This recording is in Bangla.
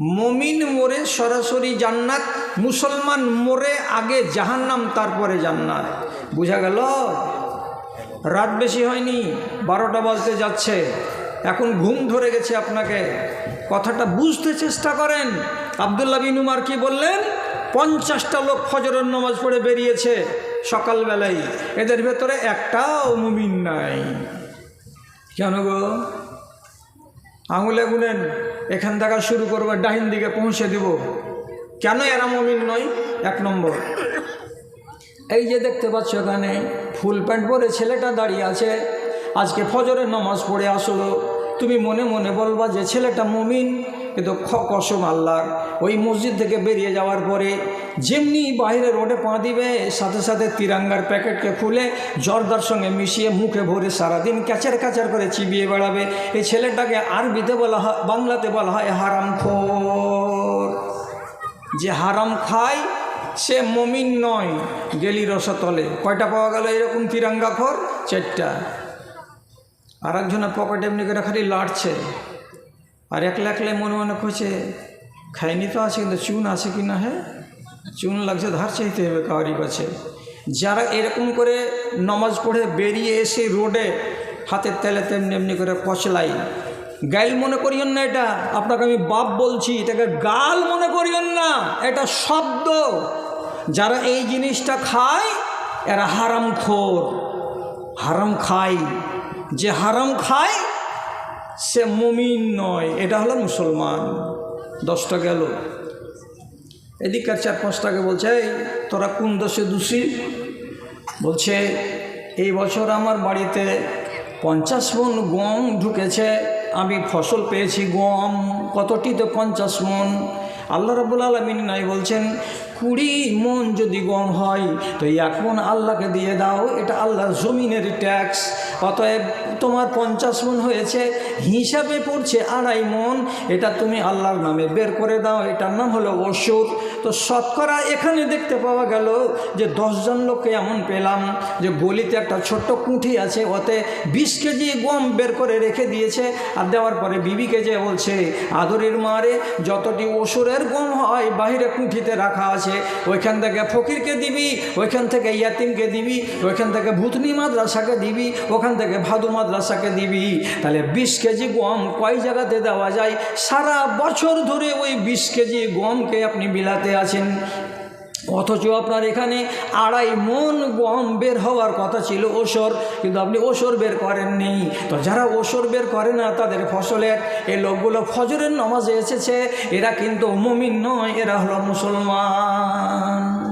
মমিন মোরে সরাসরি জান্নাত, মুসলমান মোরে আগে জাহান্নাম, তারপরে জান্নাত। বুঝা গেল? রাত বেশি হয়নি, বারোটা বাজতে যাচ্ছে। এখন ঘুম ধরে গেছে আপনাকে। কথাটা বুঝতে চেষ্টা করেন। আবদুল্লাহ বিন উমার কি বললেন? পঞ্চাশটা লোক ফজরের নামাজ পড়ে বেরিয়েছে সকালবেলায়। এদের ভেতরে একটাও মুমিন নাই। কেন গো? আঙুলে গুনেন এখান থেকে শুরু করব ডাহিন দিকে পৌঁছে দিব। কেন এরা মমিন নয়? এক নম্বর। এই যে দেখতে পাচ্ছ এখানে, ফুল প্যান্ট পরে ছেলেটা দাঁড়িয়ে আছে। আজকে ফজরের নমাজ পড়ে আসলো। তুমি মনে মনে বলবা যে ছেলেটা মমিন কিন্তু খ কসম আল্লাহর ওই মসজিদ থেকে বেরিয়ে যাওয়ার পরে যেমনি বাইরে রোডে পা দিবে, সাথে সাথে তিরাঙ্গার প্যাকেটকে খুলে জর্দার সঙ্গে মিশিয়ে মুখে ভরে সারাদিন ক্যাচার ক্যাচার করে চিবিয়ে বেড়াবে। এই ছেলেটাকে আরবিতে বলা হয়, বাংলাতে বলা হয় হারাম খোর। যে হারাম খায়, সে মমিন নয়, গেলি রসতলে। কয়টা পাওয়া গেল এরকম তিরাঙ্গা খোর? চারটা। আর একজনের পকেট এমনি করে খালি লাড়ছে আর একলা একলাই মনে মনে করছে খাইনি তো আছে, কিন্তু চুন আছে কি না হ্যাঁ চুন লাগছে ধার চাইতে হবে কাউরি কাছে। যারা এরকম করে নমাজ পড়ে বেরিয়ে এসে রোডে হাতের তেলে তেমনি এমনি করে কচলাই গাইল মনে করিয়েন না এটা, আপনাকে আমি বাপ বলছি, এটাকে গাল মনে করিয়েন না, এটা শব্দ। যারা এই জিনিসটা খায়, এরা হারাম খোর হারাম খায়। যে হারাম খায় সে মমিন নয়, এটা হলো মুসলমান। দশটা গেল। এদিককার চার পাঁচটাকে বলছে, এই, তোরা কোন দোষে দোষী? বলছে, এই বছর আমার বাড়িতে পঞ্চাশ মন গম ঢুকেছে, আমি ফসল পেয়েছি গম কতটিতে পঞ্চাশ মন? আল্লাহ রবুল আলমিন নাই বলছেন, কুড়ি মন যদি গম হয়, তো এক মন আল্লাহকে দিয়ে দাও, এটা আল্লাহর জমিনের ট্যাক্স অতএব তোমার পঞ্চাশ মন হয়েছে, হিসাবে পড়ছে আড়াই মন, এটা তুমি আল্লাহর নামে বের করে দাও, এটার নাম হলো ওষুধ। তো শতকরা এখানে দেখতে পাওয়া গেল যে দশজন লোককে এমন পেলাম যে গলিতে একটা ছোট্ট কুঠি আছে, ওতে বিশ কেজি গম বের করে রেখে দিয়েছে আর দেওয়ার পরে বিবিকে যে বলছে, আদরের মারে যতটি ওষুরের গম হয় বাহিরে কুঠিতে রাখা আছে, ওইখান থেকে ফকিরকে দিবি, ওইখান থেকে ইয়াতিমকে দিবি, ওইখান থেকে ভূতনি মাদ্রাসাকে দিবি, ওখান থেকে ভাদু মাদ্রাসাকে দিবি। তাহলে বিশ কেজি গম কয় জায়গাতে দেওয়া যায়? সারা বছর ধরে ওই বিশ কেজি গমকে আপনি বিলাতে আছেন। অথচ আপনার এখানে আড়াই মন গম বের হওয়ার কথা ছিল ওসর, কিন্তু আপনি ওসর বের করেননি। তো যারা ওসর বের করে না, তাদের ফসলের, এই লোকগুলো ফজরের নমাজে এসেছে, এরা কিন্তু মমিন নয়, এরা হলো মুসলমান।